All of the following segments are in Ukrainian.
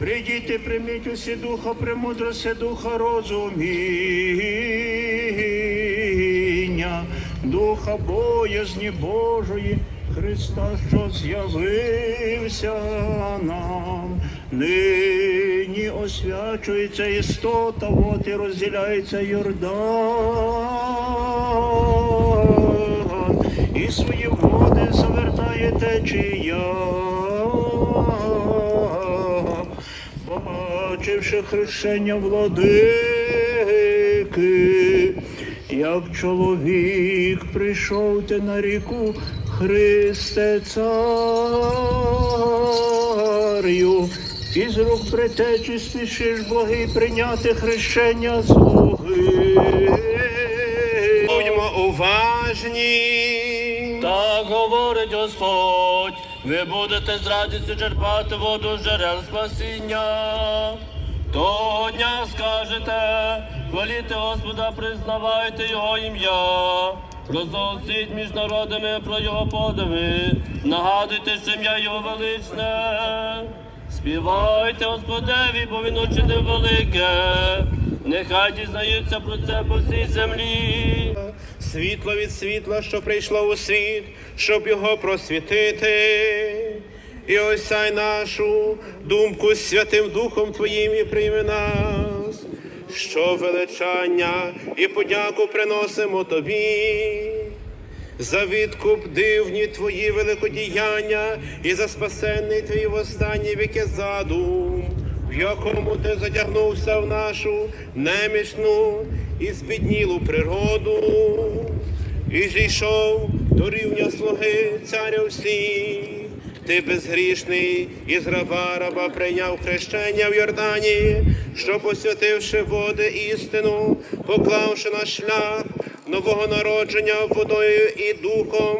діти, прийміть усі духа, премудрості, духа розуміння, духа боязні Божої, Христа, що з'явився нам. Нині освячується істота, от і розділяється Йордан, і свої води завертає течія. Побачивши хрещення владики, як чоловік прийшов ти на ріку Христе царю, і з рук притечі спішиш благий прийняти хрещення слуги. Будьмо уважні. Так говорить Господь, ви будете з радістю черпати воду з джерел спасіння. Того дня скажете, хваліте Господа, признавайте Його ім'я. Розголосіть між народами про Його подиви, нагадуйте, що ім'я Його величне. Співайте Господеві, бо він учинив велике. Нехай дізнаються про це по всій землі. Світло від світла, що прийшло у світ, щоб його просвітити. І осяй нашу думку Святим Духом Твоїм і прийми нас, що величання і подяку приносимо Тобі. За відкуп дивні твої великодіяння і за спасенний твій в останні віки задум, в якому ти задягнувся в нашу немічну і збіднілу природу, і зійшов до рівня слуги царя всіх. Ти безгрішний із раба раба прийняв хрещення в Йордані, що посвятивши води істину, поклавши на шлях нового народження водою і духом,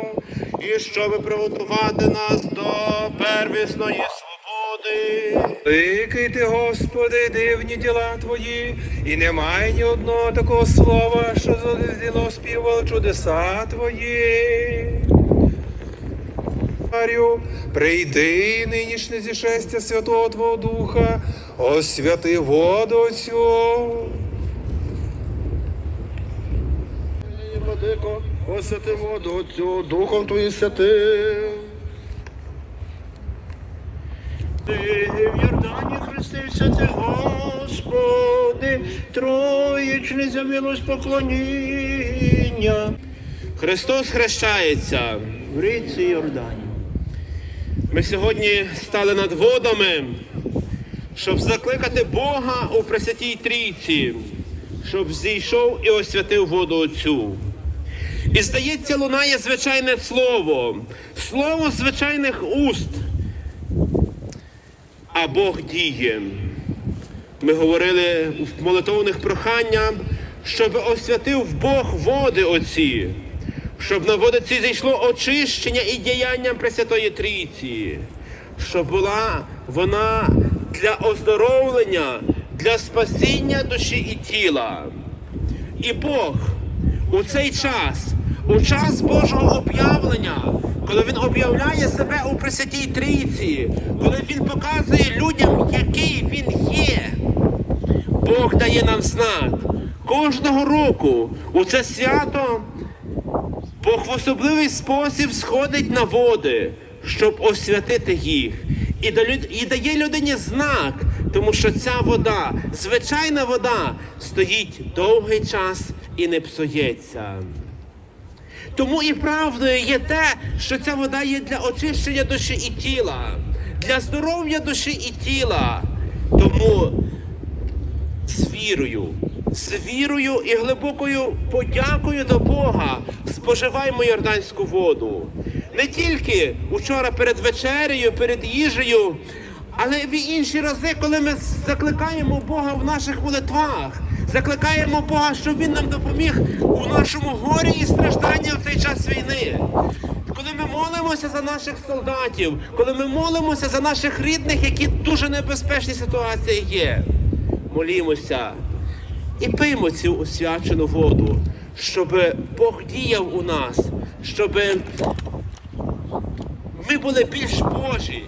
і щоб приготувати нас до первісної свободи. Великий ти, Господи, дивні діла Твої, і немає ні одного такого слова, що зло співало чудеса Твої. Царю, Прийди нинішнє зішестя Святого Твого Духа, освяти воду цю. Владико, освяти воду цю, Духом Твоїм святим. Ти в Йордані хрестився ти, Господи, троїчний за милость поклоніння. Христос хрещається. В річці Йордані. Ми сьогодні стали над водами, щоб закликати Бога у Пресвятій Трійці, щоб зійшов і освятив воду Отцю. І здається, лунає звичайне слово, слово звичайних уст. А Бог діє. Ми говорили в молитовних проханнях, щоб освятив Бог води оці, щоб на води ці зійшло очищення і діянням Пресвятої Трійці, щоб була вона для оздоровлення, для спасіння душі і тіла. І Бог у цей час, у час Божого об'явлення, коли Він об'являє себе у Пресвятій Трійці, коли Він показує людям, який Він є, Бог дає нам знак. Кожного року у це свято Бог в особливий спосіб сходить на води, щоб освятити їх. І і дає людині знак, тому що ця вода, звичайна вода, стоїть довгий час і не псується. Тому і правдою є те, що ця вода є для очищення душі і тіла, для здоров'я душі і тіла. Тому з вірою, з вірою і глибокою подякою до Бога споживаємо йорданську воду. Не тільки учора перед вечерею, перед їжею, але в інші рази, коли ми закликаємо Бога в наших молитвах, закликаємо Бога, щоб Він нам допоміг у нашому горі і стражданні в цей час війни. Коли ми молимося за наших солдатів, коли ми молимося за наших рідних, які дуже небезпечні ситуації є, молімося і пиймо цю освячену воду, щоб Бог діяв у нас, щоб ми були більш Божі,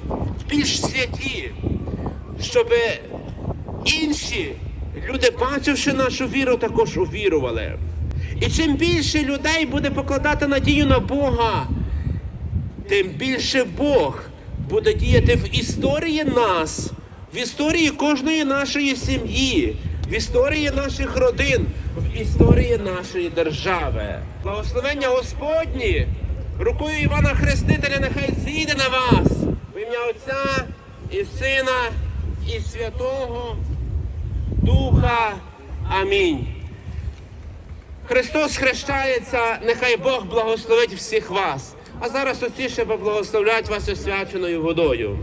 більш святі, щоб інші люди, бачивши нашу віру, також увірували. І чим більше людей буде покладати надію на Бога, тим більше Бог буде діяти в історії нас, в історії кожної нашої сім'ї, в історії наших родин, в історії нашої держави. Благословення Господні рукою Івана Хрестителя нехай зійде на вас в ім'я Отця і Сина і Святого Духа. Амінь. Христос хрещається, нехай Бог благословить всіх вас. А зараз оці ще поблагословлять вас освяченою водою.